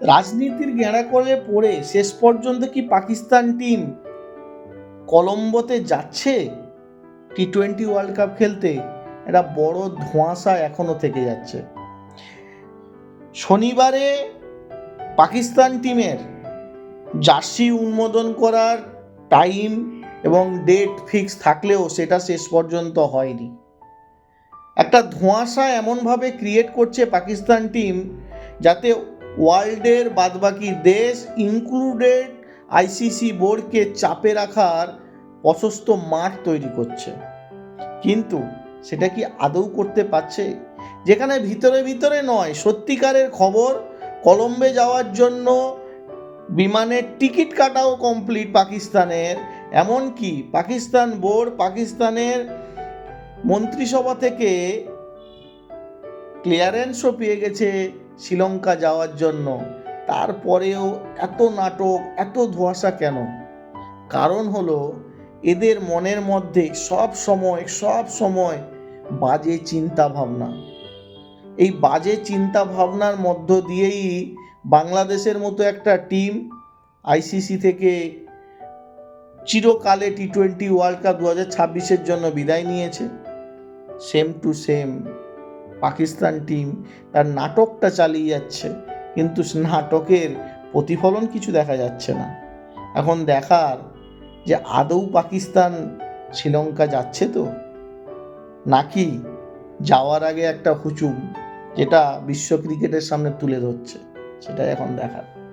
রাজনীতির করে পড়ে শেষ পর্যন্ত কি পাকিস্তান টিম কলম্বোতে যাচ্ছে? টি টোয়েন্টি ওয়ার্ল্ড কাপ খেলতে? একটা বড় ধোঁয়াশা এখনও থেকে যাচ্ছে। শনিবারে পাকিস্তান টিমের জার্সি উন্মোদন করার টাইম এবং ডেট ফিক্স থাকলেও সেটা শেষ পর্যন্ত হয়নি। একটা ধোঁয়াশা এমনভাবে ক্রিয়েট করছে পাকিস্তান টিম যাতে ওয়ার্ল্ডের বাদবাকি দেশ ইনক্লুডেড আইসিসি বোর্ডকে চাপে রাখার প্রশস্ত মাঠ তৈরি করছে। কিন্তু সেটা কি আদৌ করতে পারছে? যেখানে ভিতরে ভিতরে নয়, সত্যিকারের খবর, কলম্বে যাওয়ার জন্য বিমানের টিকিট কাটাও কমপ্লিট পাকিস্তানের, এমনকি পাকিস্তান বোর্ড, পাকিস্তানের মন্ত্রিসভা থেকে ক্লিয়ারেন্সও পেয়ে গেছে শ্রীলঙ্কা যাওয়ার জন্য। তারপরেও এত নাটক, এত ধোঁয়াশা কেন? কারণ হলো, এদের মনের মধ্যে সব সময় সব সময় বাজে চিন্তা ভাবনা এই বাজে চিন্তা ভাবনার মধ্য দিয়েই বাংলাদেশের মতো একটা টিম আইসিসি থেকে চিরকালে টি টোয়েন্টি ওয়ার্ল্ড কাপ দু হাজার ছাব্বিশের জন্য বিদায় নিয়েছে। Same to same. Pakistan team তার নাটকটা চালিয়ে যাচ্ছে। কিন্তু নাটকের প্রতিফলন কিছু দেখা যাচ্ছে না। এখন দেখার যে আদৌ পাকিস্তান শ্রীলঙ্কা যাচ্ছে তো? নাকি যাওয়ার আগে একটা হুচুম যেটা বিশ্ব ক্রিকেটের সামনে তুলে ধরছে, সেটাই এখন দেখার।